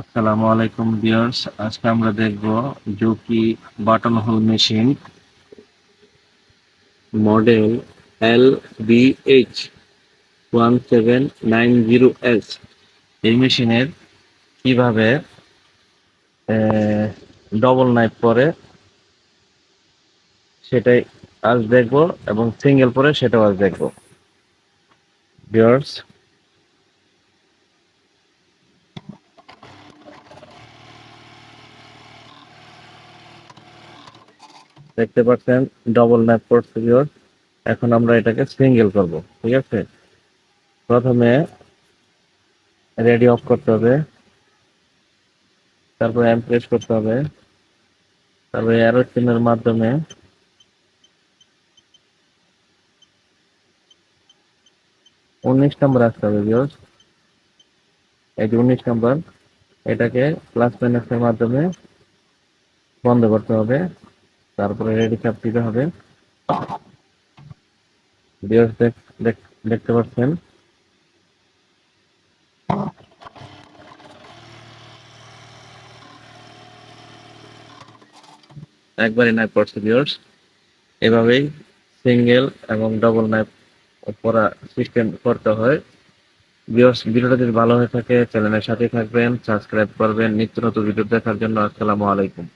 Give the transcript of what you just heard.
আসসালামু আলাইকুম ভিউয়ার্স, আজকে আমরা দেখব Juki button hole machine model L B H one seven nine zero S. এই মেশিনের কীভাবে ডবল নাইফ পরে সেটাই আজ দেখব এবং সিঙ্গেল পরে সেটাও আজ দেখব। ভিউয়ার্স দেখতে পাচ্ছেন ডবল করছে ভিউয়ার্স এখন আমরা এটাকে সিঙ্গেল করব, ঠিক আছে? প্রথমে রেডি অফ করতে হবে। তারপরে এমপ্রেস করতে হবে। তারপরে অ্যারো চিহ্নের মাধ্যমে উনিশ নম্বর আসতে হবে ভিউয়ার্স এই যে উনিশ নম্বর এটাকে প্লাস মাইনাসের মাধ্যমে বন্ধ করতে হবে। তারপরে রেডি চাপ দিতে হবে। দেখতে পাচ্ছেন? একবারই নাইফ পড়ছে ভিউয়ার্স এভাবেই সিঙ্গেল এবং ডবল নাইফ পরা সিস্টেম করতে হয়। ভিউয়ার্স ভিডিওটা যদি ভালো হয়ে থাকে চ্যানেলের সাথে থাকবেন সাবস্ক্রাইব করবেন। নিত্য নতুন ভিডিও দেখার জন্য আসসালামু আলাইকুম।